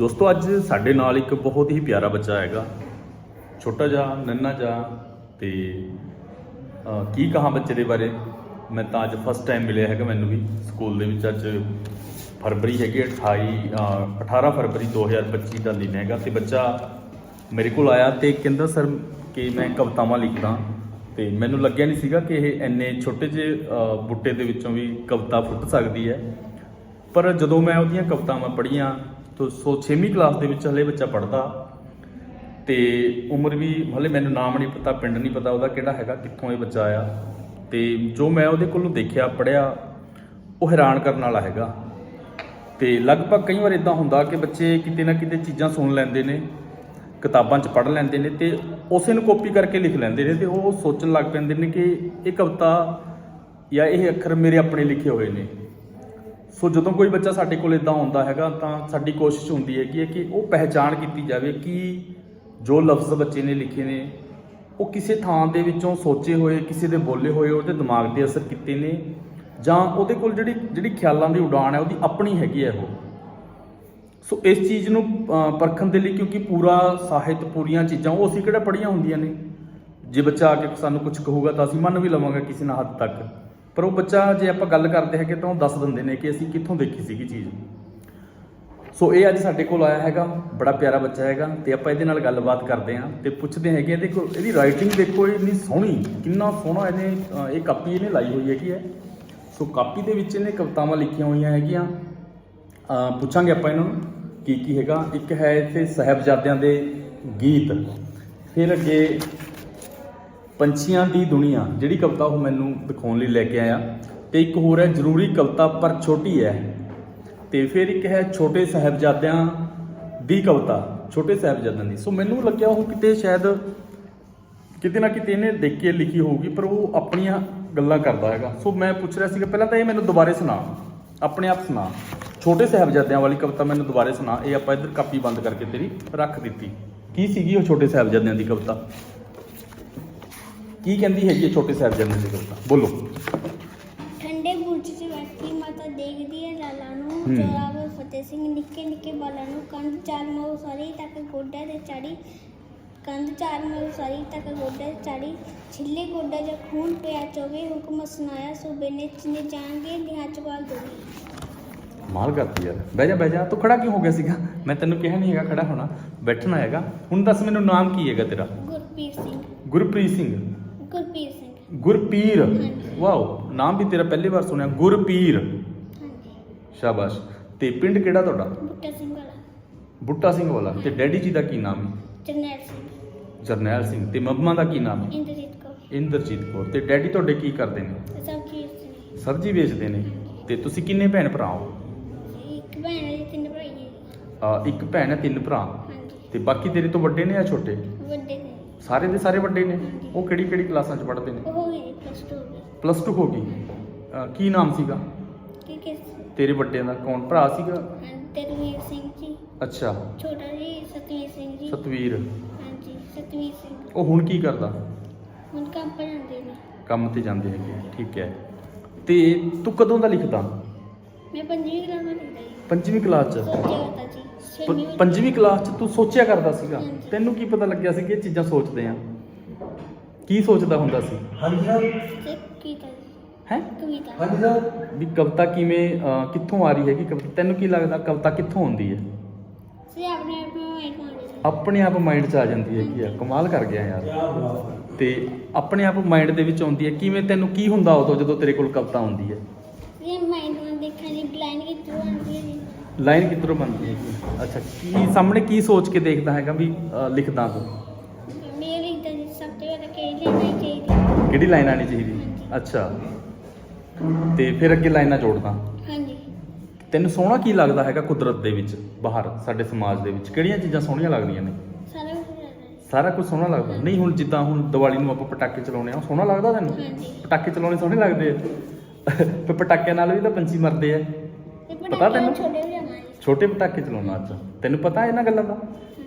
ਦੋਸਤੋ ਅੱਜ ਸਾਡੇ ਨਾਲ ਇੱਕ ਬਹੁਤ ਹੀ ਪਿਆਰਾ ਬੱਚਾ ਹੈਗਾ। ਛੋਟਾ ਜਿਹਾ ਨੰਨਾ ਜਿਹਾ ਤੇ ਕੀ ਕਹਾਂ ਬੱਚੇ ਦੇ ਬਾਰੇ? ਮੈਂ ਤਾਂ ਅੱਜ ਫਸਟ ਟਾਈਮ ਮਿਲਿਆ ਹੈਗਾ ਮੈਨੂੰ ਵੀ ਸਕੂਲ ਦੇ ਵਿੱਚ। ਅੱਜ ਫਰਵਰੀ ਹੈਗੀ 28 ਅਹ, 18 ਫਰਵਰੀ 2025 ਦਾ ਦਿਨ ਹੈਗਾ ਤੇ ਬੱਚਾ ਮੇਰੇ ਕੋਲ ਆਇਆ ਤੇ ਕਹਿੰਦਾ ਸਰ ਕਿ ਮੈਂ ਕਵਿਤਾਵਾਂ ਲਿਖਦਾ। ਤੇ ਮੈਨੂੰ ਲੱਗਿਆ ਨਹੀਂ ਸੀਗਾ ਕਿ ਇਹ ਇੰਨੇ ਛੋਟੇ ਜਿਹੇ ਅਹ, ਬੂਟੇ ਦੇ ਵਿੱਚੋਂ ਵੀ ਕਵਿਤਾ ਫੁੱਟ ਸਕਦੀ ਹੈ। ਪਰ ਜਦੋਂ ਮੈਂ ਉਹਦੀਆਂ ਕਵਿਤਾਵਾਂ ਪੜ੍ਹੀਆਂ ਤਾਂ ਸੋ 6ਵੀਂ ਕਲਾਸ ਦੇ ਵਿੱਚ ਹਲੇ ਬੱਚਾ ਪੜ੍ਹਦਾ ਤੇ ਉਮਰ ਵੀ ਹਲੇ ਮੈਨੂੰ ਨਾਮ ਨਹੀਂ ਪਤਾ, ਪਿੰਡ ਨਹੀਂ ਪਤਾ ਉਹਦਾ ਕਿਹੜਾ ਹੈਗਾ, ਕਿੱਥੋਂ ਇਹ ਬੱਚਾ ਆਇਆ। ਤੇ ਜੋ ਮੈਂ ਉਹਦੇ ਕੋਲੋਂ ਦੇਖਿਆ, ਪੜ੍ਹਿਆ, ਉਹ ਹੈਰਾਨ ਕਰਨ ਵਾਲਾ ਹੈਗਾ। ਤੇ ਲਗਭਗ ਕਈ ਵਾਰ ਇਦਾਂ ਹੁੰਦਾ ਕਿ ਬੱਚੇ ਕਿਤੇ ਨਾ ਕਿਤੇ ਚੀਜ਼ਾਂ ਸੁਣ ਲੈਂਦੇ ਨੇ, ਕਿਤਾਬਾਂ 'ਚ ਪੜ੍ਹ ਲੈਂਦੇ ਨੇ ਤੇ ਉਸੇ ਨੂੰ ਕਾਪੀ ਕਰਕੇ ਲਿਖ ਲੈਂਦੇ ਨੇ ਤੇ ਉਹ ਸੋਚਣ ਲੱਗ ਪੈਂਦੇ ਨੇ ਕਿ ਇਹ ਕਵਿਤਾ ਜਾਂ ਇਹ ਅੱਖਰ ਮੇਰੇ ਆਪਣੇ ਲਿਖੇ ਹੋਏ ਨੇ। ਸੋ ਜਦੋਂ ਕੋਈ ਬੱਚਾ ਸਾਡੇ ਕੋਲ ਇਦਾਂ ਆਉਂਦਾ ਹੈਗਾ, ਤਾਂ ਸਾਡੀ ਕੋਸ਼ਿਸ਼ ਹੁੰਦੀ ਹੈ ਕਿ ਉਹ ਪਹਿਚਾਣ ਕੀਤੀ ਜਾਵੇ ਕਿ ਜੋ ਲਫ਼ਜ਼ ਬੱਚੇ ਨੇ ਲਿਖੇ ਨੇ, ਉਹ ਕਿਸੇ ਥਾਂ ਦੇ ਵਿੱਚੋਂ ਸੋਚੇ ਹੋਏ, ਕਿਸੇ ਦੇ ਬੋਲੇ ਹੋਏ, ਉਹਦੇ ਦਿਮਾਗ ਤੇ ਅਸਰ ਕੀਤੇ ਨੇ, ਜਾਂ ਉਹਦੇ ਕੋਲ ਜਿਹੜੀ ਜਿਹੜੀ ਖਿਆਲਾਂ ਦੀ ਉਡਾਨ ਹੈ, ਉਹਦੀ ਆਪਣੀ ਹੈਗੀ ਹੈ ਉਹ। ਸੋ ਇਸ ਚੀਜ਼ ਨੂੰ ਪਰਖਣ ਦੇ ਲਈ ਕਿਉਂਕਿ ਪੂਰਾ ਸਾਹਿਤ, ਪੂਰੀਆਂ ਚੀਜ਼ਾਂ ਉਹ ਅਸੀਂ ਕਿਹੜਾ ਪੜ੍ਹੀਆਂ ਹੁੰਦੀਆਂ ਨੇ? ਜੇ ਬੱਚਾ ਆ ਕੇ ਸਾਨੂੰ ਕੁਝ ਕਹੂਗਾ, ਤਾਂ ਅਸੀਂ ਮੰਨ ਵੀ ਲਵਾਂਗੇ ਕਿਸੇ ਨਾ ਹੱਦ ਤੱਕ। ਪਰ ਉਹ ਬੱਚਾ ਜੇ ਆਪਾਂ ਗੱਲ ਕਰਦੇ ਹੈਗੇ ਤਾਂ ਉਹ ਦੱਸ ਦਿੰਦੇ ਨੇ ਕਿ ਅਸੀਂ ਕਿੱਥੋਂ ਦੇਖੀ ਸੀਗੀ ਚੀਜ਼। ਸੋ ਇਹ ਅੱਜ ਸਾਡੇ ਕੋਲ ਆਇਆ ਹੈਗਾ, ਬੜਾ ਪਿਆਰਾ ਬੱਚਾ ਹੈਗਾ ਤੇ ਆਪਾਂ ਇਹਦੇ ਨਾਲ ਗੱਲਬਾਤ ਕਰਦੇ ਹਾਂ ਤੇ ਪੁੱਛਦੇ ਹੈਗੇ ਇਹਦੇ ਕੋਲ ਇਹਦੀ ਰਾਈਟਿੰਗ ਦੇਖੋ, ਇੰਨੀ ਸੋਹਣੀ, ਕਿੰਨਾ ਸੋਹਣਾ ਇਹਨੇ ਇਹ ਕਾਪੀ ਇਹਨੇ ਲਾਈ ਹੋਈ ਹੈਗੀ ਹੈ। ਸੋ ਕਾਪੀ ਦੇ ਵਿੱਚ ਇਹਨੇ ਕਵਿਤਾਵਾਂ ਲਿਖੀਆਂ ਹੋਈਆਂ ਹੈਗੀਆਂ। ਪੁੱਛਾਂਗੇ ਆਪਾਂ ਇਹਨਾਂ ਨੂੰ ਕੀ ਕੀ ਹੈਗਾ। ਇੱਕ ਹੈ ਇੱਥੇ ਸਾਹਿਬਜ਼ਾਦਿਆਂ ਦੇ ਗੀਤ। ਫਿਰ ਅੱਗੇ ਪੰਛੀਆਂ ਦੀ ਦੁਨੀਆ, ਜਿਹੜੀ ਕਵਿਤਾ ਉਹ ਮੈਨੂੰ ਦਿਖਾਉਣ ਲਈ ਲੈ ਕੇ ਆਇਆ। ਤੇ ਇੱਕ ਹੋਰ ਹੈ, ਜ਼ਰੂਰੀ ਕਵਿਤਾ ਪਰ ਛੋਟੀ ਹੈ। ਤੇ ਫਿਰ ਇੱਕ ਹੈ, ਛੋਟੇ ਸਾਹਿਬਜ਼ਾਦਿਆਂ ਦੀ ਕਵਿਤਾ, ਛੋਟੇ ਸਾਹਿਬਜ਼ਾਦਿਆਂ ਦੀ। ਸੋ ਮੈਨੂੰ ਲੱਗਿਆ ਉਹ ਕਿਤੇ ਸ਼ਾਇਦ ਕਿਤੇ ਨਾ ਕਿਤੇ ਇਹਨੇ ਦੇਖ ਕੇ ਲਿਖੀ ਹੋਊਗੀ, ਪਰ ਉਹ ਆਪਣੀਆਂ ਗੱਲਾਂ ਕਰਦਾ ਹੈਗਾ। ਸੋ ਮੈਂ ਪੁੱਛ ਰਿਹਾ ਸੀਗਾ, ਪਹਿਲਾਂ ਤਾਂ ਇਹ ਮੈਨੂੰ ਦੁਬਾਰੇ ਸੁਣਾ। ਆਪਣੇ ਆਪ ਸੁਣਾ। ਛੋਟੇ ਸਾਹਿਬਜ਼ਾਦਿਆਂ ਵਾਲੀ ਕਵਿਤਾ ਮੈਨੂੰ ਦੁਬਾਰੇ ਸੁਣਾ। ਇਹ ਆਪਾਂ ਇੱਧਰ ਕਾਪੀ ਬੰਦ ਕਰਕੇ ਤੇਰੀ ਰੱਖ ਦਿੱਤੀ। ਕੀ ਸੀਗੀ ਉਹ ਛੋਟੇ ਸਾਹਿਬਜ਼ਾਦਿਆਂ ਦੀ ਕਵਿਤਾ? ਕੀ ਕਹਿੰਦੀ ਹੈਗੀ ਹੈ ਛੋਟੇ ਸਾਹਿਬਜ਼ਾਦਿਆਂ ਦੀ ਕਵਿਤਾ? ਬੋਲੋ। ਠੰਡੇ ਬੁਰਜ 'ਚ ਬੈਠੀ ਮਾਤਾ ਦੇਖਦੀ ਹੈ ਲਾਲਾਂ ਨੂੰ ਹੂੰ। ਜੋਰਾਵਰ ਫਤਿਹ ਸਿੰਘ ਨਿੱਕੇ ਨਿੱਕੇ ਬਾਲਾਂ ਨੂੰ ਕੰਧ ਚਾਰ ਮੋ ਸਾਰੀ ਤੱਕ ਗੋਡਿਆਂ ਤੇ ਚੜੀ ਕੰਧ ਚਾਰ ਮੋ ਸਾਰੀ ਤੱਕ ਗੋਡਿਆਂ ਤੇ ਚੜੀ ਛਿੱਲੇ ਗੋਡਾ ਜਾਂ ਖੂਨ ਪਿਆ ਚੋਵੇ ਹੁਕਮ ਸੁਨਾਇਆ ਸੂਬੇ ਨੇ ਚਨੇ ਜਾਣਗੇ ਨਿਹਾਂ ਚਵਾਲ ਦੋਗੇ ਮਾਲ ਕਰਤੀ ਯਾਰ। ਬਹਿ ਜਾ ਬਹਿ ਜਾ। ਤੂੰ ਖੜਾ ਕਿਉਂ ਹੋ ਗਿਆ ਸੀਗਾ? ਮੈਂ ਤੈਨੂੰ ਕਿਹਾ ਨਹੀਂ ਹੈਗਾ ਖੜਾ ਹੋਣਾ। ਬੈਠਣਾ ਹੈਗਾ। ਹੁਣ ਦੱਸ ਮੈਨੂੰ ਨਾਮ ਕੀ ਹੈਗਾ ਤੇਰਾ? ਗੁਰਪੀਰ ਸਿੰਘ। ਗੁਰਪ੍ਰੀਤ ਸਿੰਘ। ਗੁਰਪੀਰ। ਵਾਓ ਨਾਮ ਵੀ ਤੇਰਾ ਪਹਿਲੀ ਵਾਰ ਸੁਣਿਆ ਗੁਰਪੀਰ। ਹਾਂਜੀ। ਸ਼ਾਬਾਸ਼। ਤੇ ਪਿੰਡ ਕਿਹੜਾ ਤੁਹਾਡਾ? ਬੁੱਟਾ ਸਿੰਘ ਵਾਲਾ। ਬੁੱਟਾ ਸਿੰਘ ਵਾਲਾ। ਤੇ ਡੈਡੀ ਜੀ ਦਾ ਕੀ ਨਾਮ ਹੈ? ਜਰਨੈਲ ਸਿੰਘ। ਜਰਨੈਲ ਸਿੰਘ। ਤੇ ਮੰਮਾ ਦਾ ਕੀ ਨਾਮ ਹੈ? ਇੰਦਰਜੀਤ ਕੌਰ। ਇੰਦਰਜੀਤ ਕੌਰ। ਤੇ ਡੈਡੀ ਤੁਹਾਡੇ ਕੀ ਕਰਦੇ ਨੇ? ਸਬਜ਼ੀ ਵੇਚਦੇ ਨੇ। ਤੇ ਤੁਸੀਂ ਕਿੰਨੇ ਭੈਣ ਭਰਾ ਹੋ? ਇੱਕ ਭੈਣ ਹੈ ਤਿੰਨ ਭਾਈ ਹੈ ਅਹ ਇੱਕ ਭੈਣ ਹੈ ਤਿੰਨ ਭਰਾ। ਹਾਂਜੀ। ਤੇ ਬਾਕੀ ਤੇਰੇ ਤੋਂ ਵੱਡੇ ਨੇ ਜਾਂ ਛੋਟੇ? ਸਾਰੇ ਦੇ ਸਾਰੇ ਵੱਡੇ ਨੇ? ਉਹ ਕਿਹੜੀ ਕਿਹੜੀ ਕਲਾਸਾਂ 'ਚ ਪੜ੍ਹਦੇ ਨੇ? ਉਹ ਹੋ ਗਈ ਪਲੱਸ 2 ਹੋ ਗਈ ਪਲੱਸ 2 ਹੋ ਗਈ। ਅਹ ਕੀ ਨਾਮ ਸੀਗਾ? ਕਿ ਕਿਸ ਤੇਰੇ ਵੱਡਿਆਂ ਦਾ ਕੌਣ? ਭਰਾ ਸੀਗਾ? ਤਰਵੀਰ ਸਿੰਘ ਜੀ। ਅੱਛਾ। ਛੋਟਾ ਜੀ ਸਤਵੀਰ ਸਿੰਘ ਜੀ। ਸਤਵੀਰ। ਹਾਂਜੀ ਸਤਵੀਰ ਸਿੰਘ। ਉਹ ਹੁਣ ਕੀ ਕਰਦਾ? ਹੁਣ ਕੰਮ ਪਰ ਜਾਂਦੇ ਨੇ। ਕੰਮ ਤੇ ਜਾਂਦੇ ਹੈਗੇ ਆ, ਠੀਕ ਹੈ। ਤੇ ਤੂੰ ਕਦੋਂ ਦਾ ਲਿਖਦਾ? ਮੈਂ ਪੰਜਵੀਂ ਕਲਾਸ ਵਿੱਚ ਹੁੰਦਾ ਜੀ। ਪੰਜਵੀਂ ਕਲਾਸ 'ਚ? ਸੋਚਿਆ ਹੁੰਦਾ ਜੀ ਛੇਵੀਂ ਪ- ਵਿੱਚ ਪੰਜਵੀਂ ਕਲਾਸ 'ਚ ਤੂੰ ਸੋਚਿਆ ਕਰਦਾ ਸੀਗਾ। ਤੈਨੂੰ ਕੀ ਪਤਾ ਲੱਗਿਆ ਸੀ ਕਿ ਇਹ ਚੀਜ਼ਾਂ ਸੋਚਦੇ ਆ? ਕੀ ਸੋਚਦਾ ਹੁੰਦਾ ਸੀ? ਹਾਂਜੀ ਸਰ। ਤੇ? ਜੀ ਹੈ ਕਵਿਤਾ ਹਾਂਜੀ ਸਰ। ਵੀ ਕਵਿਤਾ ਕਿਵੇਂ ਅਹ, ਕਿੱਥੋਂ ਆ ਰਹੀ ਹੈਗੀ ਕਵਿਤਾ? ਤੈਨੂੰ ਕੀ ਲੱਗਦਾ ਕਵਿਤਾ ਕਿੱਥੋਂ ਆਉਂਦੀ ਹੈ? ਸੇ ਆਪਣੇ ਆਪ ਨੂੰ ਮਾਈਂਡ ਮਾਰਦੇ ਆਪਣੇ ਆਪ ਮਾਈਂਡ 'ਚ ਆ ਜਾਂਦੀ ਹੈਗੀ ਆ। ਕਮਾਲ ਕਰ ਗਿਆ ਯਾਰ। ਬਾਤ ਤੇ ਆਪਣੇ ਆਪ ਮਾਈਂਡ ਦੇ ਵਿੱਚ ਆਉਂਦੀ ਹੈ। ਕਿਵੇਂ ਤੈਨੂੰ ਕੀ ਹੁੰਦਾ ਉਦੋਂ ਜਦੋਂ ਤੇਰੇ ਕੋਲ ਕਵਿਤਾ ਆਉਂਦੀ ਹੈ? ਇਹ ਮਾਈਂਡ ਨੂੰ ਦੇਖਣ ਦੀ ਬਲਾਈਂਡ ਕੀ ਜੀ ਲਾਈਨ ਕਿੱਧਰੋਂ ਬਣਦੀ ਹੈ ਅੱਛਾ ਕੀ ਸਾਹਮਣੇ ਕੀ ਸੋਚ ਕੇ ਦੇਖਦਾ ਹੈਗਾ ਵੀ ਅਹ, ਲਿਖਦਾ ਤੂੰ? ਮੇਰੇ ਦੀ ਸਭ ਤੋਂ ਜ਼ਿਆਦਾ ਕਿਹੜੀ ਲੈਣਾ ਚਾਹੀਦੀ ਕਿਹੜੀ ਲਾਈਨ ਆਣੀ ਚਾਹੀਦੀ? ਅੱਛਾ। ਤੇ ਫਿਰ ਅੱਗੇ ਲਾਈਨਾਂ ਜੋੜਦਾ। ਹਾਂਜੀ। ਤੈਨੂੰ ਸੋਹਣਾ ਕੀ ਲੱਗਦਾ ਹੈਗਾ ਕੁਦਰਤ ਦੇ ਵਿੱਚ ਬਾਹਰ ਸਾਡੇ ਸਮਾਜ ਦੇ ਵਿੱਚ? ਕਿਹੜੀਆਂ ਚੀਜ਼ਾਂ ਸੋਹਣੀਆਂ ਲੱਗਦੀਆਂ ਨੇ? ਸਾਰਾ ਕੁਝ ਸਾਰਾ ਸੋਹਣਾ ਲੱਗਦਾ। ਨਹੀਂ ਹੁਣ ਜਿੱਦਾਂ ਹੁਣ ਦੀਵਾਲੀ ਨੂੰ ਆਪਾਂ ਪਟਾਕੇ ਚਲਾਉਣੇ ਆ ਉਹ ਸੋਹਣਾ ਲੱਗਦਾ ਤੈਨੂੰ? ਹਾਂਜੀ। ਪਟਾਕੇ ਚਲਾਉਣੇ ਸੋਹਣੇ ਲੱਗਦੇ ਆ? ਤੇ ਪਟਾਕਿਆਂ ਨਾਲ ਵੀ ਤਾਂ ਪੰਛੀ ਮਰਦੇ ਆ। ਤੇ ਪਤਾ ਤੈਨੂੰ? ਛੋਟੇ ਛੋਟੇ ਪਟਾਕੇ ਚਲਾਉਣਾ ਅੱਜ। ਤੈਨੂੰ ਪਤਾ ਇਹਨਾਂ ਗੱਲਾਂ ਦਾ?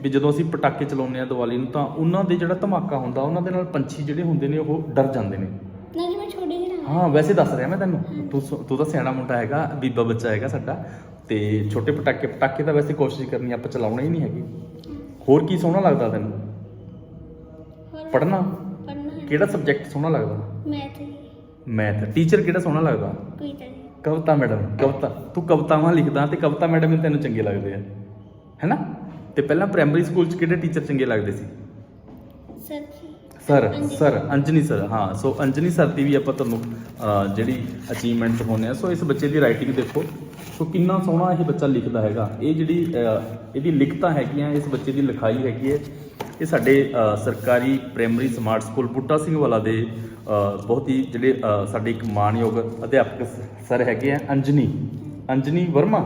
ਵੀ ਜਦੋਂ ਅਸੀਂ ਪਟਾਕੇ ਚਲਾਉਂਦੇ ਆ ਦੀਵਾਲੀ ਨੂੰ ਤਾਂ ਉਹਨਾਂ ਦੇ ਜਿਹੜਾ ਧਮਾਕਾ ਹੁੰਦਾ ਉਹਨਾਂ ਦੇ ਨਾਲ ਪੰਛੀ ਜਿਹੜੇ ਹੁੰਦੇ ਨੇ ਉਹ ਡਰ ਜਾਂਦੇ ਨੇ। ਨਾ ਜੀ ਮੈਂ ਛੋਟੇ ਹੀ ਰਹਾਂ ਹਾਂ ਵੈਸੇ ਦੱਸ ਰਿਹਾ ਮੈਂ ਤੈਨੂੰ। ਤੂੰ ਸ- ਤੂੰ ਤਾਂ ਸਿਆਣਾ ਮੁੰਡਾ ਹੈਗਾ ਬੀਬਾ ਬੱਚਾ ਹੈਗਾ ਸਾਡਾ। ਤੇ ਛੋਟੇ ਪਟਾਕੇ ਪਟਾਕੇ ਤਾਂ ਵੈਸੇ ਕੋਸ਼ਿਸ਼ ਕਰਨੀ ਆਪਾਂ ਚਲਾਉਣੇ ਹੀ ਨਹੀਂ ਹੈਗੇ। ਹੋਰ ਕੀ ਸੋਹਣਾ ਲੱਗਦਾ ਤੈਨੂੰ? ਹੋਰ ਪੜ੍ਹਨਾ? ਪੜ੍ਹਨਾ। ਕਿਹੜਾ ਸਬਜੈਕਟ ਸੋਹਣਾ ਲੱਗਦਾ? ਮੈਥ ਮੈਥ ਟੀਚਰ ਕਿਹੜਾ ਸੋਹਣਾ ਲੱਗਦਾ? ਕੋਈ ਤਾਂ ਕਵਿਤਾ ਮੈਡਮ, ਕਵਿਤਾ। ਤੂੰ ਕਵਿਤਾਵਾਂ ਲਿਖਦਾ ਤੇ ਕਵਿਤਾ ਮੈਡਮ ਵੀ ਤੈਨੂੰ ਚੰਗੇ ਲੱਗਦੇ ਆ। ਹੈਨਾ? ਤੇ ਪਹਿਲਾਂ ਪ੍ਰਾਇਮਰੀ ਸਕੂਲ 'ਚ ਕਿਹੜੇ ਟੀਚਰ ਚੰਗੇ ਲੱਗਦੇ ਸੀ? Sir sir, Anjani. Sir Anjani sir ਹਾਂ। ਸੋ ਅੰਜਨੀ ਸਰ ਦੀ ਵੀ ਆਪਾਂ ਤੁਹਾਨੂੰ ਜਿਹੜੀ ਅਚੀਵਮੈਂਟ ਦਿਖਾਉਂਦੇ ਆ ਸੋ ਇਸ ਬੱਚੇ ਦੀ ਰਾਈਟਿੰਗ ਦੇਖੋ। ਸੋ ਕਿੰਨਾ ਸੋਹਣਾ ਇਹ ਬੱਚਾ ਲਿਖਦਾ ਹੈਗਾ। ਇਹ ਜਿਹੜੀ ਇਹਦੀ ਲਿਖਤਾਂ ਹੈਗੀਆਂ, ਇਸ ਬੱਚੇ ਦੀ ਲਿਖਾਈ ਹੈਗੀ ਹੈ। ਇਹ ਸਾਡੇ ਸਰਕਾਰੀ primary smart school Butta Singh Wala ਦੇ ਬਹੁਤ ਹੀ ਜਿਹੜੇ ਸਾਡੇ ਇੱਕ ਮਾਣਯੋਗ ਅਧਿਆਪਕ ਸਰ ਹੈਗੇ ਆ ਅੰਜਨੀ ਅੰਜਨੀ ਵਰਮਾ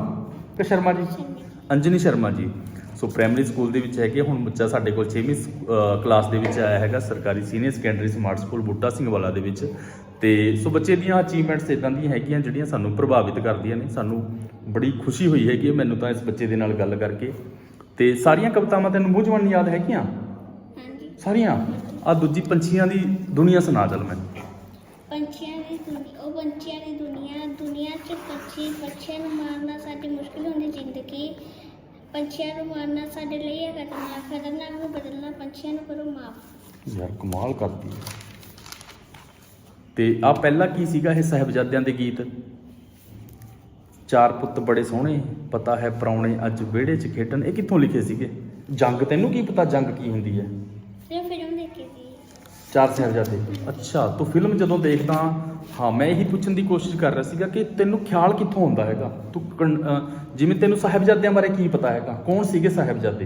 ਕਿ ਸ਼ਰਮਾ ਜੀ। ਅੰਜਨੀ ਸ਼ਰਮਾ ਜੀ। ਸੋ ਪ੍ਰਾਇਮਰੀ ਸਕੂਲ ਦੇ ਵਿੱਚ ਹੈਗੇ ਹੁਣ ਬੱਚਾ ਸਾਡੇ ਕੋਲ 6ਵੀਂ ਕਲਾਸ ਦੇ ਵਿੱਚ ਆਇਆ ਹੈਗਾ ਸਰਕਾਰੀ senior secondary smart school Butta Singh Wala ਦੇ ਵਿੱਚ। ਤੇ ਸੋ ਬੱਚੇ ਦੀਆਂ ਅਚੀਵਮੈਂਟਸ ਇਦਾਂ ਦੀਆਂ ਹੈਗੀਆਂ ਜਿਹੜੀਆਂ ਸਾਨੂੰ ਪ੍ਰਭਾਵਿਤ ਕਰਦੀਆਂ ਨੇ ਸਾਨੂੰ ਬੜੀ ਖੁਸ਼ੀ ਹੋਈ ਹੈਗੀ ਮੈਨੂੰ ਤਾਂ ਇਸ ਬੱਚੇ ਦੇ ਨਾਲ ਗੱਲ ਕਰਕੇ। ਤੇ ਸਾਰੀਆਂ ਕਵਿਤਾਵਾਂ ਤੈਨੂੰ ਮੂੰਹ ਜਵਾਨੀ ਯਾਦ ਹੈਗੀਆਂ? ਹਾਂਜੀ। ਸਾਰੀਆਂ? ਆ ਦੂਜੀ ਪੰਛੀਆਂ ਦੀ ਦੁਨੀਆ ਸੁਣਾ ਚੱਲ ਮੈਂ। ਪੰਛੀਆਂ ਦੀ ਦੁਨੀਆ ਉਹ ਪੰਛੀਆਂ ਦੀ ਦੁਨੀਆ ਦੁਨੀਆ 'ਚ ਪੰਛੀ ਪੰਛੀਆਂ ਨੂੰ ਮਾਰਨਾ ਸਾਡੀ ਮੁਸ਼ਕਿਲ ਹੁੰਦੀ ਜ਼ਿੰਦਗੀ। ਪੰਛੀਆਂ ਨੂੰ ਮਾਰਨਾ ਸਾਡੇ ਲਈ ਹੈ ਖਤਰਨਾਕ ਖਤਰਨਾਕ ਨੂੰ ਬਦਲਣਾ ਪੰਛੀਆਂ ਨੂੰ ਕਰੋ ਮਾਫ। ਯਾਰ ਕਮਾਲ ਕਰਦੀ ਹੈ। ਤੇ ਆ ਪਹਿਲਾ ਕੀ ਸੀਗਾ ਇਹ ਸਾਹਿਬਜ਼ਾਦਿਆਂ ਦੇ ਗੀਤ? ਚਾਰ ਪੁੱਤ ਬੜੇ ਸੋਹਣੇ ਪਤਾ ਹੈ ਪਰੌਣੇ ਅੱਜ ਵਿਹੜੇ 'ਚ ਖੇਡਣ। ਇਹ ਕਿੱਥੋਂ ਲਿਖੇ ਸੀਗੇ? ਜੰਗ ਤੈਨੂੰ ਕੀ ਪਤਾ ਜੰਗ ਕੀ ਹੁੰਦੀ ਹੈ? ਸਿਰਫ ਫਿਲਮ ਦੇਖੀ ਸੀ। ਚਾਰ ਸਾਹਿਬਜ਼ਾਦੇ ਅੱਛਾ ਤੂੰ ਫਿਲਮ ਜਦੋਂ ਦੇਖਦਾ ਹਾਂ ਮੈਂ ਇਹੀ ਪੁੱਛਣ ਦੀ ਕੋਸ਼ਿਸ਼ ਕਰ ਰਿਹਾ ਸੀਗਾ ਕਿ ਤੈਨੂੰ ਖਿਆਲ ਕਿੱਥੋਂ ਆਉਂਦਾ ਹੈਗਾ? ਤੂੰ ਕਣ- ਅਹ ਜਿਵੇਂ ਤੈਨੂੰ ਸਾਹਿਬਜ਼ਾਦਿਆਂ ਬਾਰੇ ਕੀ ਪਤਾ ਹੈਗਾ? ਕੌਣ ਸੀਗੇ ਸਾਹਿਬਜ਼ਾਦੇ?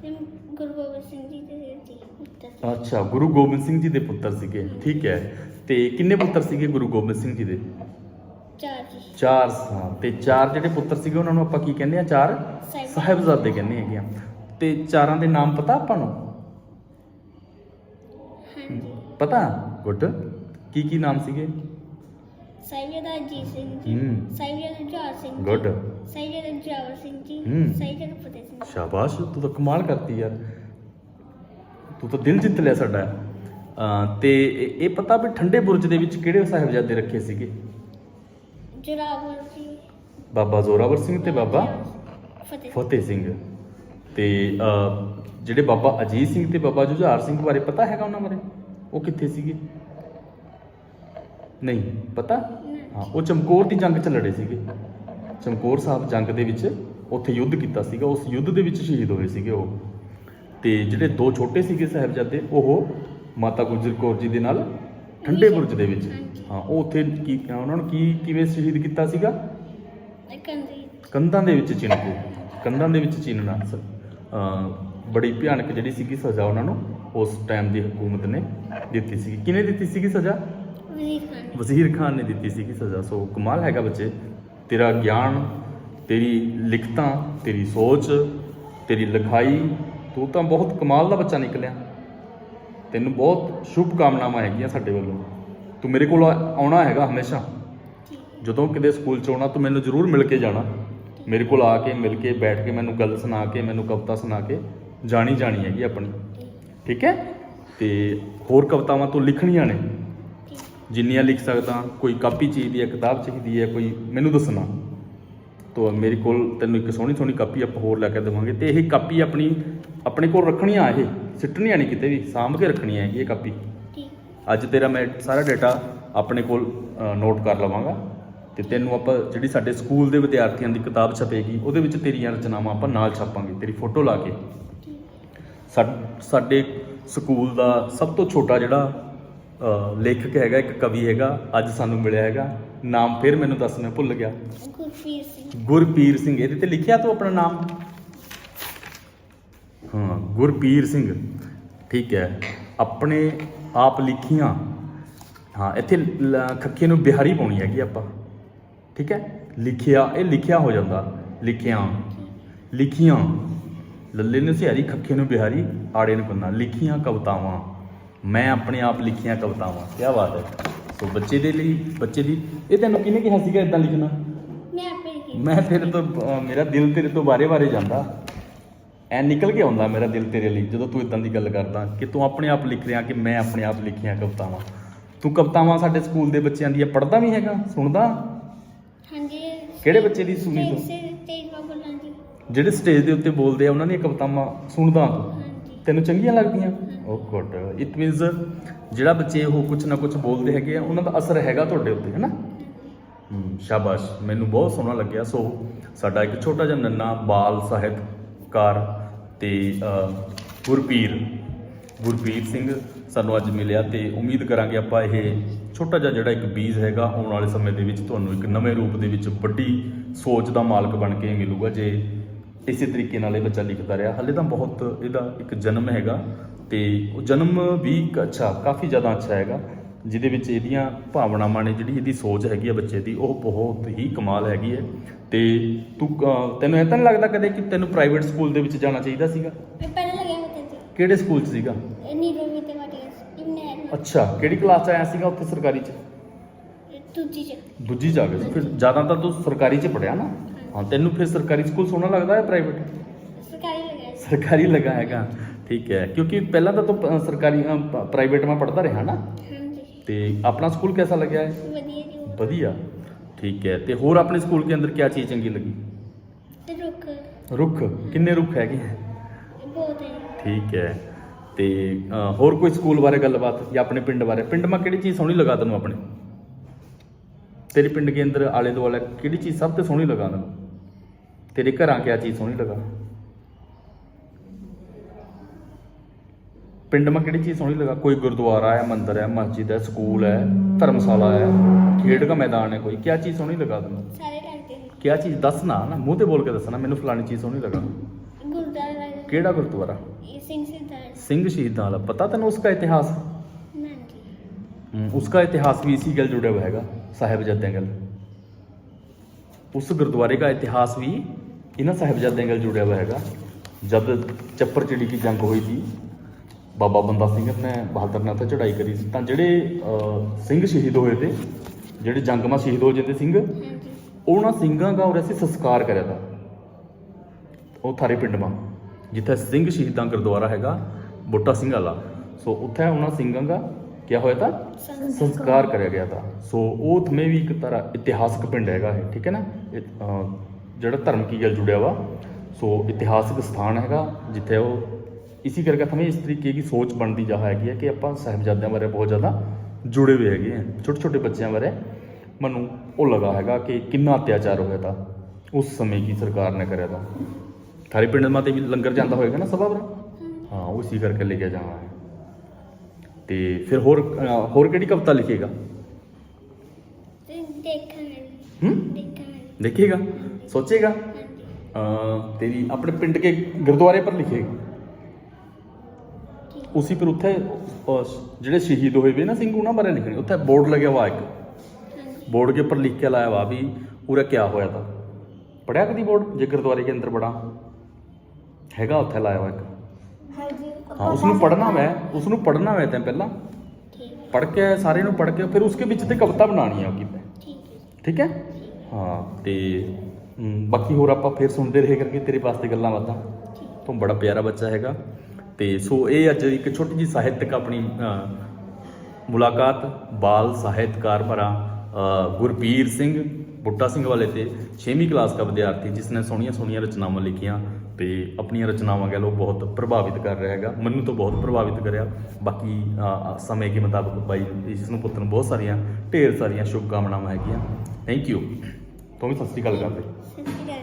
ਸਿਰਫ ਗੁਰੂ ਗੋਬਿੰਦ ਸਿੰਘ ਜੀ ਦੇ ਜੀ ਉੱਤਰ ਅੱਛਾ ਗੁਰੂ ਗੋਬਿੰਦ ਸਿੰਘ ਜੀ ਦੇ ਪੁੱਤਰ ਸੀਗੇ। ਠੀਕ ਹੈ। ਤੇ ਕਿੰਨੇ ਪੁੱਤਰ ਸੀਗੇ ਗੁਰੂ ਗੋਬਿੰਦ ਸਿੰਘ ਜੀ ਦੇ? ਚਾਰ ਜੀ। ਚਾਰ ਹਾਂ। ਤੇ ਚਾਰ ਜਿਹੜੇ ਪੁੱਤਰ ਸੀਗੇ ਉਹਨਾਂ ਨੂੰ ਆਪਾਂ ਕੀ ਕਹਿੰਦੇ ਆ ਚਾਰ ਸਾਹਿਬ। ਸਾਹਿਬਜ਼ਾਦੇ ਕਹਿੰਦੇ ਹੈਗੇ ਆ। ਤੇ ਚਾਰਾਂ ਦੇ ਨਾਮ ਪਤਾ ਆਪਾਂ ਨੂੰ? ਪਤਾ? ਗੁੱਡ ਕੀ ਕੀ ਨਾਮ ਸੀਗੇ? ਸਾਹਿਬਜ਼ਾਦਾ ਅਜੀਤ ਸਿੰਘ ਜੀ ਸਾਹਿਬਜ਼ਾਦਾ ਜੁਝਾਰ ਸਿੰਘ ਜੀ ਗੁੱਡ ਸਾਹਿਬਜ਼ਾਦਾ ਜੁਝਾਰ ਸਿੰਘ ਜੀ ਹੂੰ। ਫਤਿਹ ਸਿੰਘ ਜੀ। ਸ਼ਾਬਾਸ਼ ਤੂੰ ਤਾਂ ਕਮਾਲ ਕਰਤੀ ਯਾਰ। ਤੂੰ ਤਾਂ ਦਿਲ ਜਿੱਤ ਲਿਆ ਸਾਡਾ। ਅਹ ਤੇ ਇਹ ਇਹ ਪਤਾ ਵੀ ਠੰਡੇ ਬੁਰਜ ਦੇ ਵਿੱਚ ਕਿਹੜੇ ਸਾਹਿਬਜ਼ਾਦੇ ਰੱਖੇ ਸੀਗੇ? ਜੁਰਾਵਰ ਜੀ। ਬਾਬਾ ਜ਼ੋਰਾਵਰ ਸਿੰਘ ਤੇ ਬਾਬਾ ਫਤਿਹ ਫਤਿਹ ਸਿੰਘ। ਤੇ ਅਹ, ਜਿਹੜੇ ਬਾਬਾ ਅਜੀਤ ਸਿੰਘ ਤੇ ਬਾਬਾ ਜੁਝਾਰ ਸਿੰਘ ਬਾਰੇ ਪਤਾ ਹੈਗਾ ਉਹਨਾਂ ਬਾਰੇ? ਉਹ ਕਿੱਥੇ ਸੀਗੇ? ਨਹੀਂ ਪਤਾ? ਹਾਂ ਉਹ ਚਮਕੌਰ ਦੀ ਜੰਗ 'ਚ ਲੜੇ ਸੀਗੇ। ਚਮਕੌਰ ਸਾਹਿਬ ਜੰਗ ਦੇ ਵਿੱਚ ਉੱਥੇ ਯੁੱਧ ਕੀਤਾ ਸੀਗਾ। ਉਸ ਯੁੱਧ ਦੇ ਵਿੱਚ ਸ਼ਹੀਦ ਹੋਏ ਸੀਗੇ ਉਹ। ਤੇ ਜਿਹੜੇ ਦੋ ਛੋਟੇ ਸੀਗੇ ਸਾਹਿਬਜ਼ਾਦੇ ਉਹ ਮਾਤਾ ਗੁਜਰ ਕੌਰ ਜੀ ਦੇ ਨਾਲ ਠੰਡੇ ਬੁਰਜ ਦੇ ਵਿੱਚ। ਹਾਂ ਉਹ ਉੱਥੇ ਕੀ ਉਹਨਾਂ ਨੂੰ? ਕੀ ਕਿਵੇਂ ਸ਼ਹੀਦ ਕੀਤਾ ਸੀਗਾ? ਕੰਧਾਂ। ਦੇ ਵਿੱਚ ਚਿਣ ਕੇ ਕੰਧਾਂ ਦੇ ਵਿੱਚ ਅਹ ਬੜੀ ਭਿਆਨਕ ਜਿਹੜੀ ਸੀਗੀ ਸਜ਼ਾ ਉਹਨਾਂ ਨੂੰ ਉਸ ਟਾਈਮ ਦੀ ਹਕੂਮਤ ਨੇ ਦਿੱਤੀ ਸੀ ਕਿਹਨੇ ਦਿੱਤੀ ਸੀਗੀ ਸਜ਼ਾ? ਵਜ਼ੀਰ ਖਾਨ ਵਜ਼ੀਰ ਖਾਨ ਨੇ ਦਿੱਤੀ ਸੀਗੀ ਸਜ਼ਾ। ਸੋ ਕਮਾਲ ਹੈਗਾ ਬੱਚੇ। ਤੇਰਾ ਗਿਆਨ ਤੇਰੀ ਲਿਖਤਾਂ ਤੇਰੀ ਸੋਚ ਤੇਰੀ ਲਿਖਾਈ ਤੂੰ ਤਾਂ ਬਹੁਤ ਕਮਾਲ ਦਾ ਬੱਚਾ ਨਿਕਲਿਆ। ਤੈਨੂੰ ਬਹੁਤ ਸ਼ੁਭ ਕਾਮਨਾਵਾਂ ਹੈਗੀਆਂ ਸਾਡੇ ਵੱਲੋਂ। ਤੂੰ ਮੇਰੇ ਕੋਲ ਆਉਣਾ ਹੈਗਾ ਹਮੇਸ਼ਾ। ਜਦੋਂ ਕਿਤੇ ਸਕੂਲ ਚ ਆਉਣਾ ਤੂੰ ਮੈਨੂੰ ਜ਼ਰੂਰ ਮਿਲ ਕੇ ਜਾਣਾ। ਮੇਰੇ ਕੋਲ ਆ ਕੇ ਮਿਲ ਕੇ ਬੈਠ ਕੇ ਮੈਨੂੰ ਗੱਲ ਸੁਣਾ ਕੇ ਮੈਨੂੰ ਕਵਿਤਾ ਸੁਣਾ ਕੇ ਜਾਣੀ ਜਾਣੀ ਹੈਗੀ ਆਪਣੀ। ਠੀਕ ਹੈ? ਤੇ ਹੋਰ ਕਵਿਤਾਵਾਂ ਤੂੰ ਲਿਖਣੀਆਂ ਨੇ। ਜਿੰਨੀਆਂ ਲਿਖ ਸਕਦਾ ਕੋਈ ਕਾਪੀ ਚਾਹੀਦੀ ਹੈ ਕਿਤਾਬ ਚਾਹੀਦੀ ਹੈ ਕੋਈ ਮੈਨੂੰ ਦੱਸਣਾ। ਤੋ ਮੇਰੇ ਕੋਲ ਤੈਨੂੰ ਇੱਕ ਸੋਹਣੀ ਸੋਹਣੀ ਕਾਪੀ ਆਪਾਂ ਹੋਰ ਲੈ ਕੇ ਦੇਵਾਂਗੇ ਤੇ ਇਹ ਕਾਪੀ ਆਪਣੀ ਆਪਣੇ ਕੋਲ ਰੱਖਣੀਆਂ ਇਹ ਸਿੱਟਣੀਆਂ ਨਹੀਂ ਕਿਤੇ ਵੀ ਸਾਂਭ ਕੇ ਰੱਖਣੀ ਹੈਗੀ ਇਹ ਕਾਪੀ। ਅੱਜ ਤੇਰਾ ਮੈਂ ਸਾਰਾ ਡਾਟਾ ਆਪਣੇ ਕੋਲ ਨੋਟ ਕਰ ਲਵਾਂਗਾ। ਤੇ ਤੈਨੂੰ ਆਪਾਂ ਜਿਹੜੀ ਸਾਡੇ ਸਕੂਲ ਦੇ ਵਿਦਿਆਰਥੀਆਂ ਦੀ ਕਿਤਾਬ ਛਪੇਗੀ ਉਹਦੇ ਵਿੱਚ ਤੇਰੀਆਂ ਰਚਨਾਵਾਂ ਆਪਾਂ ਨਾਲ ਛਾਪਾਂਗੇ ਤੇਰੀ ਫੋਟੋ ਲਾ ਕੇ। ਸਾਡੇ ਸਕੂਲ ਦਾ ਸਭ ਤੋਂ ਛੋਟਾ ਜਿਹੜਾ ਲੇਖਕ ਹੈਗਾ ਇੱਕ ਕਵੀ ਹੈਗਾ ਅੱਜ ਸਾਨੂੰ ਮਿਲਿਆ ਹੈਗਾ। ਨਾਮ ਫਿਰ ਮੈਨੂੰ ਦੱਸ ਮੈਂ ਭੁੱਲ ਗਿਆ। ਗੁਰਪ੍ਰੀਤ ਸਿੰਘ। ਗੁਰਪੀਰ ਸਿੰਘ ਇਹਦੇ ਤੇ ਲਿਖਿਆ ਤੂੰ ਆਪਣਾ ਨਾਮ? ਹਾਂ ਗੁਰਪੀਰ ਸਿੰਘ। ਠੀਕ ਹੈ। ਆਪਣੇ ਆਪ ਲਿਖੀਆਂ। ਹਾਂ ਇੱਥੇ ਖੱਖੇ ਨੂੰ ਬਿਹਾਰੀ ਪਾਉਣੀ ਹੈਗੀ ਆਪਾਂ। ਠੀਕ ਹੈ। ਲਿਖਿਆ ਇਹ ਲਿਖਿਆ ਹੋ ਜਾਂਦਾ। ਲਿਖਿਆ। ਲਿਖੀਆਂ। ਲੱਲੇ ਨੂੰ ਸਿਹਾਰੀ ਖੱਖੇ ਨੂੰ ਬਿਹਾਰੀ ਆੜੇ ਨੂੰ ਕੰਨਾ ਲਿਖੀਆਂ ਕਵਿਤਾਵਾਂ। ਮੈਂ ਆਪਣੇ ਆਪ ਲਿਖੀਆਂ ਕਵਿਤਾਵਾਂ। ਕੀ ਬਾਤ ਹੈ। ਸੋ ਬੱਚੇ ਦੇ ਲਈ ਬੱਚੇ ਦੀ ਇਹ ਤੈਨੂੰ ਕਿਹਨੇ ਕਿਹਾ ਸੀਗਾ ਇਦਾਂ ਲਿਖਣਾ? ਮੈਂ ਆਪੇ ਲਿਖੀ। ਮੈਂ ਤੇਰੇ ਤੋਂ ਅਹ ਮੇਰਾ ਦਿਲ ਤੇਰੇ ਤੋਂ ਬਾਰੇ-ਬਾਰੇ ਜਾਂਦਾ। ਐ ਨਿਕਲ ਕੇ ਆਉਂਦਾ ਮੇਰਾ ਦਿਲ ਤੇਰੇ ਲਈ ਜਦੋਂ ਤੂੰ ਇਦਾਂ ਦੀ ਗੱਲ ਕਰਦਾ ਕਿ ਤੂੰ ਆਪਣੇ ਆਪ ਲਿਖ ਰਿਹਾ ਕਿ ਮੈਂ ਆਪਣੇ ਆਪ ਲਿਖੀਆਂ ਕਵਿਤਾਵਾਂ। ਤੂੰ ਕਵਿਤਾਵਾਂ ਸਾਡੇ ਸਕੂਲ ਦੇ ਬੱਚਿਆਂ ਦੀਆਂ ਪੜ੍ਹਦਾ ਵੀ ਹੈਗਾ? ਸੁਣਦਾ? ਹਾਂਜੀ। ਕਿਹੜੇ ਬੱਚੇ ਦੀ ਸੁਣੀ ਤੂੰ? ਜਿਹੜੇ ਸਟੇਜ ਦੇ ਉੱਤੇ ਬੋਲਦੇ ਆ ਉਹਨਾਂ ਦੀਆਂ ਕਵਿਤਾਵਾਂ ਸੁਣਦਾ ਤੂੰ ਤੈਨੂੰ ਚੰਗੀਆਂ ਲੱਗਦੀਆਂ? ਓ ਗੁੱਡ ਇਟ ਮੀਨਸ ਜਿਹੜਾ ਬੱਚੇ ਉਹ ਕੁਝ ਨਾ ਕੁਝ ਬੋਲਦੇ ਹੈਗੇ ਆ ਉਹਨਾਂ ਦਾ ਅਸਰ ਹੈਗਾ ਤੁਹਾਡੇ ਉੱਤੇ ਹੈਨਾ ਸ਼ਾਬਾਸ਼ ਮੈਨੂੰ ਬਹੁਤ ਸੋਹਣਾ ਲੱਗਿਆ। ਸੋ ਸਾਡਾ ਇੱਕ ਛੋਟਾ ਜਿਹਾ ਨੰਨਾ ਬਾਲ ਸਾਹਿਤਕਾਰ ਤੇ ਗੁਰਪੀਰ ਗੁਰਪੀਰ ਸਿੰਘ ਸਾਨੂੰ ਅੱਜ ਮਿਲਿਆ ਤੇ ਉਮੀਦ ਕਰਾਂਗੇ ਆਪਾਂ ਇਹ ਛੋਟਾ ਜਿਹਾ ਜਿਹੜਾ ਇੱਕ ਬੀਜ ਹੈਗਾ ਆਉਣ ਵਾਲੇ ਸਮੇਂ ਦੇ ਵਿੱਚ ਤੁਹਾਨੂੰ ਇੱਕ ਨਵੇਂ ਰੂਪ ਦੇ ਵਿੱਚ ਵੱਡੀ ਸੋਚ ਦਾ ਮਾਲਕ ਬਣ ਕੇ ਮਿਲੂਗਾ ਜੇ ਇਸੇ ਤਰੀਕੇ ਨਾਲ ਇਹ ਬੱਚਾ ਲਿਖਦਾ ਰਿਹਾ। ਹਲੇ ਤਾਂ ਬਹੁਤ ਇਹਦਾ ਇੱਕ ਜਨਮ ਹੈਗਾ ਤੇ ਉਹ ਜਨਮ ਵੀ ਅੱਛਾ ਕਾਫੀ ਜ਼ਿਆਦਾ ਅੱਛਾ ਹੈਗਾ ਜਿਹਦੇ ਵਿੱਚ ਇਹਦੀਆਂ ਭਾਵਨਾਵਾਂ ਨੇ ਜਿਹੜੀ ਇਹਦੀ ਸੋਚ ਹੈਗੀ ਆ ਬੱਚੇ ਦੀ ਉਹ ਬਹੁਤ ਹੀ ਕਮਾਲ ਹੈਗੀ ਹੈ। ਤੇ ਤੂੰ ਤੈਨੂੰ ਇਹ ਤਾਂ ਨਹੀਂ ਲੱਗਦਾ ਕਦੇ ਕਿ ਤੈਨੂੰ ਪ੍ਰਾਈਵੇਟ ਸਕੂਲ ਦੇ ਵਿੱਚ ਜਾਣਾ ਚਾਹੀਦਾ ਸੀਗਾ? ਪਹਿਲਾਂ ਲੱਗਿਆ ਹੋਤੇ ਸੀ ਕਿਹੜੇ ਸਕੂਲ 'ਚ ਸੀਗਾ? ਇਹ ਨੀਰੋ ਵੀ ਤੇ ਵਾਟਿਆ ਇਮਨੇ ਅੱਛਾ ਕਿਹੜੀ ਕਲਾਸ 'ਚ ਆਇਆ ਸੀਗਾ ਉੱਥੇ ਸਰਕਾਰੀ 'ਚ? ਦੂਜੀ ਚ। ਦੂਜੀ ਜਾ ਕੇ ਸੀ। ਫਿਰ ਜ਼ਿਆਦਾ ਤਾਂ ਤੂੰ ਸਰਕਾਰੀ 'ਚ ਪੜਿਆ ਨਾ? ਹਾਂ ਤੈਨੂੰ ਫਿਰ ਸਰਕਾਰੀ ਸਕੂਲ ਸੋਹਣਾ ਲੱਗਦਾ ਹੈ ਪ੍ਰਾਈਵੇਟ ਸਰਕਾਰੀ ਲੱਗਿਆ ਸੀ ਸਰਕਾਰੀ ਲੱਗਾ ਹੈਗਾ। ਠੀਕ ਹੈ ਕਿਉਂਕਿ ਪਹਿਲਾਂ ਤਾਂ ਤੂੰ ਪ- ਸਰਕਾਰੀ ਪ੍ਰਾਈਵੇਟ ਮੈਂ ਪੜ੍ਹਦਾ ਰਿਹਾ ਨਾ। ਹਾਂਜੀ। ਤੇ ਆਪਣਾ ਸਕੂਲ ਕਿਹਦਾ ਲੱਗਿਆ ਹੈ? ਵਧੀਆ ਜੀ। ਉਹ। ਵਧੀਆ। ਠੀਕ ਹੈ ਤੇ ਹੋਰ ਆਪਣੇ ਸਕੂਲ ਕੇ ਅੰਦਰ ਕੀ ਚੀਜ਼ ਚੰਗੀ ਲੱਗੀ? ਤੇ ਰੁੱਖ। ਰੁੱਖ। ਕਿੰਨੇ ਰੁੱਖ ਹੈਗੇ? ਹੈ ਬਹੁਤ ਹੈ। ਠੀਕ ਹੈ ਤੇ ਅ, ਹੋਰ ਕੋਈ ਸਕੂਲ ਬਾਰੇ ਗੱਲਬਾਤ ਜਾਂ ਆਪਣੇ ਪਿੰਡ ਬਾਰੇ? ਪਿੰਡ ਮਾ ਕਿਹੜੀ ਚੀਜ਼ ਸੋਹਣੀ ਲਗਾ ਤੈਨੂੰ ਆਪਣੇ? ਤੇਰੇ ਪਿੰਡ ਕੇ ਅੰਦਰ ਆਲੇ ਦੁਆਲੇ ਕਿਹੜੀ ਚੀਜ਼ ਸਭ ਤੋਂ ਸੋਹਣੀ ਲਗਾ ਤੈਨੂੰ? ਤੇਰੇ ਘਰਾਂ ਕਿਆ ਚੀਜ਼ ਸੋਹਣੀ ਲੱਗਾ? ਪਿੰਡ ਮਾ ਕਿਹੜੀ ਚੀਜ਼ ਸੋਹਣੀ ਲੱਗਾ? ਕੋਈ ਗੁਰਦੁਆਰਾ ਹੈ ਮੰਦਿਰ ਹੈ ਮਸਜਿਦ ਹੈ ਸਕੂਲ ਹੈ ਧਰਮਸ਼ਾਲਾ ਹੈ ਖੇਡ ਦਾ ਮੈਦਾਨ ਹੈ ਕੋਈ? ਕਿਆ ਚੀਜ਼ ਸੋਹਣੀ ਲਗਾ ਤੈਨੂੰ? ਸਾਰੇ ਟਾਈਮ ਕਿਆ ਚੀਜ਼? ਦੱਸ ਨਾ ਨਾ ਮੂੰਹ ਤੇ ਬੋਲ ਕੇ ਦੱਸਣਾ ਮੈਨੂੰ ਫਲਾਣੀ ਚੀਜ਼ ਸੋਹਣੀ ਲਗਾ। ਗੁਰਦੁਆਰਾ ਕਿਹੜਾ ਗੁਰਦੁਆਰਾ? ਸਿੰਘ ਸ਼ਹੀਦਾਂ ਸਿੰਘ ਸ਼ਹੀਦਾਂ ਪਤਾ ਤੈਨੂੰ ਉਸਕਾ ਇਤਿਹਾਸ? ਉਸਕਾ ਇਤਿਹਾਸ ਵੀ ਇਸੀ ਗੱਲ ਜੁੜਿਆ ਹੋਇਆ ਹੈਗਾ ਸਾਹਿਬਜ਼ਾਦਿਆਂ ਗੱਲ। ਉਸ ਗੁਰਦੁਆਰੇ ਦਾ ਇਤਿਹਾਸ ਵੀ ਇਹਨਾਂ ਸਾਹਿਬਜ਼ਾਦਿਆਂ ਨਾਲ ਜੁੜਿਆ ਹੋਇਆ ਹੈਗਾ। ਜਦ ਚੱਪਰ ਚਿੜੀ ਦੀ ਜੰਗ ਹੋਈ ਸੀ, ਬਾਬਾ ਬੰਦਾ ਸਿੰਘ ਨੇ ਬਹਾਦਰ ਨਾਲ ਤਾਂ ਚੜਾਈ ਕਰੀ ਸੀ, ਤਾਂ ਜਿਹੜੇ ਸਿੰਘ ਸ਼ਹੀਦ ਹੋਏ ਤੇ, ਜਿਹੜੇ ਜੰਗ ਮਾ ਸ਼ਹੀਦ ਹੋ ਜਾਂਦੇ ਸਿੰਘ, ਉਹਨਾਂ ਸਿੰਘਾਂ ਦਾ ਔਰ ਅਸੀਂ ਸੰਸਕਾਰ ਕਰਿਆ ਦਾ ਉਹ ਥਾਰੇ ਪਿੰਡ ਮਾ ਜਿੱਥੇ ਸਿੰਘ ਸ਼ਹੀਦਾਂ ਗੁਰਦੁਆਰਾ ਹੈਗਾ, ਬੋਟਾ ਸਿੰਘ ਵਾਲਾ। ਸੋ ਉੱਥੇ ਉਹਨਾਂ ਸਿੰਘਾਂ ਦਾ ਕੀ ਹੋਇਆ ਤਾਂ? ਸੰਸਕਾਰ ਕਰਿਆ ਗਿਆ ਤਾਂ। ਸੋ ਉਹ ਤੁਮੇ ਵੀ ਇੱਕ ਤਰ੍ਹਾਂ ਇਤਿਹਾਸਕ ਪਿੰਡ ਹੈਗਾ ਇਹ, ਠੀਕ ਹੈ ਨਾ? ਜਿਹੜਾ ਧਰਮ ਕੀ ਗੱਲ ਜੁੜਿਆ ਵਾ ਸੋ ਇਤਿਹਾਸਕ ਸਥਾਨ ਹੈਗਾ ਜਿੱਥੇ ਉਹ ਇਸੇ ਕਰਕੇ ਥਮੇ ਇਸ ਤਰੀਕੇ ਦੀ ਸੋਚ ਬਣਦੀ ਜਾ ਹੈਗੀ ਹੈ ਕਿ ਆਪਾਂ ਸਾਹਿਬਜ਼ਾਦਿਆਂ ਬਾਰੇ ਬਹੁਤ ਜ਼ਿਆਦਾ ਜੁੜੇ ਹੋਏ ਹੈਗੇ ਆ ਛੋਟੇ ਛੋਟੇ ਬੱਚਿਆਂ ਬਾਰੇ। ਮੈਨੂੰ ਉਹ ਲਗਾ ਹੈਗਾ ਕਿ ਕਿੰਨਾ ਅਤਿਆਚਾਰ ਹੋਇਆ ਤਾ ਉਸ ਸਮੇਂ ਕੀ ਸਰਕਾਰ ਨੇ ਕਰਿਆ ਤਾ। ਥਾਰੇ ਪਿੰਡ ਮਾ ਤੇ ਵੀ ਲੰਗਰ ਜਾਂਦਾ ਹੋਏਗਾ ਨਾ ਸਭਾ ਪਰ? ਹਾਂ ਉਹ ਇਸੇ ਕਰਕੇ ਲੈ ਕੇ ਜਾਣਾ ਹੈ। ਤੇ ਫਿਰ ਹੋਰ ਹੋਰ ਕਿਹੜੀ ਕਵਿਤਾ ਲਿਖੇਗਾ? ਦੇਖਾਂਗੇ। ਹੂੰ? ਦੇਖਾਂਗੇ। ਲਿਖੇਗਾ ਸੋਚੇਗਾ ਹਾਂਜੀ ਅਹ, ਤੇਰੀ ਆਪਣੇ ਪਿੰਡ ਕੇ ਗੁਰਦੁਆਰੇ ਪਰ ਲਿਖੇਗਾ ਠੀਕ ਉਸੇ ਪਰ ਉੱਥੇ ਅਹ, ਜਿਹੜੇ ਸ਼ਹੀਦ ਹੋਏ ਵੇ ਨਾ ਸਿੰਘ ਉਹਨਾਂ ਬਾਰੇ ਲਿਖਣੇ ਉੱਥੇ ਬੋਰਡ ਲੱਗਿਆ ਵਾ ਇੱਕ ਹਾਂਜੀ बोर्ड के ऊपर लिख के लाया हुआ भी पूरा क्या होया था पढ़िया कभी बोर्ड जे गुरुद्वारे के अंदर बड़ा हैगा उत्थे लाया हुआ एक ਹਾਂਜੀ हाँ उसनु पढ़ना मैं उसनु पढ़ना मैं तैं पहला ਠੀਕ पढ़ के सारे ਨੂੰ पढ़ के फिर उसके ਵਿੱਚ ਤੇ ਕਵਿਤਾ ਬਣਾਉਣੀ ਆ ਉਹਦੀ ਤੇ ਠੀਕ ਹੈ ਠੀਕ ਹੈ ਹਾਂ ਤੇ ਹਮ, ਬਾਕੀ ਹੋਰ ਆਪਾਂ ਫਿਰ ਸੁਣਦੇ ਰਹੇ ਕਰਕੇ ਤੇਰੇ ਵਾਸਤੇ ਗੱਲਾਂ ਬਾਤਾਂ। ਤੂੰ ਬੜਾ ਪਿਆਰਾ ਬੱਚਾ ਹੈਗਾ। ਤੇ ਸੋ ਇਹ ਅੱਜ ਇੱਕ ਛੋਟੀ ਜੀ ਸਾਹਿਤਕ ਆਪਣੀ ਅ, ਮੁਲਾਕਾਤ ਬਾਲ ਸਾਹਿਤਕਾਰ ਭਰਾ ਅ, ਗੁਰਪੀਰ ਸਿੰਘ ਬੁੱਟਾ ਸਿੰਘ ਵਾਲੇ ਤੇ 6ਵੀਂ ਕਲਾਸ ਦਾ ਵਿਦਿਆਰਥੀ ਜਿਸ ਨੇ ਸੋਹਣੀਆਂ ਸੋਹਣੀਆਂ ਰਚਨਾਵਾਂ ਲਿਖੀਆਂ ਤੇ ਆਪਣੀਆਂ ਰਚਨਾਵਾਂ ਕਹਿ ਲਓ ਬਹੁਤ ਪ੍ਰਭਾਵਿਤ ਕਰ ਰਿਹਾ ਹੈਗਾ। ਮੈਨੂੰ ਤਾਂ ਬਹੁਤ ਪ੍ਰਭਾਵਿਤ ਕਰਿਆ। ਬਾਕੀ ਅ, ਸਮੇਂ ਦੇ ਮੁਤਾਬਕ ਬਾਈ ਇਸ ਨੂੰ ਪੁੱਤਰ ਨੂੰ ਬਹੁਤ ਸਾਰੀਆਂ ਢੇਰ ਸਾਰੀਆਂ ਸ਼ੁਭ ਕਾਮਨਾਵਾਂ ਹੈਗੀਆਂ। ਥੈਂਕ ਯੂ ਤੂੰ ਵੀ ਸਤਿ ਸ੍ਰੀ ਅਕਾਲ ਕਰ ਦੇ ਸਤਿ ਸ਼੍ਰੀ ਅਕਾਲ।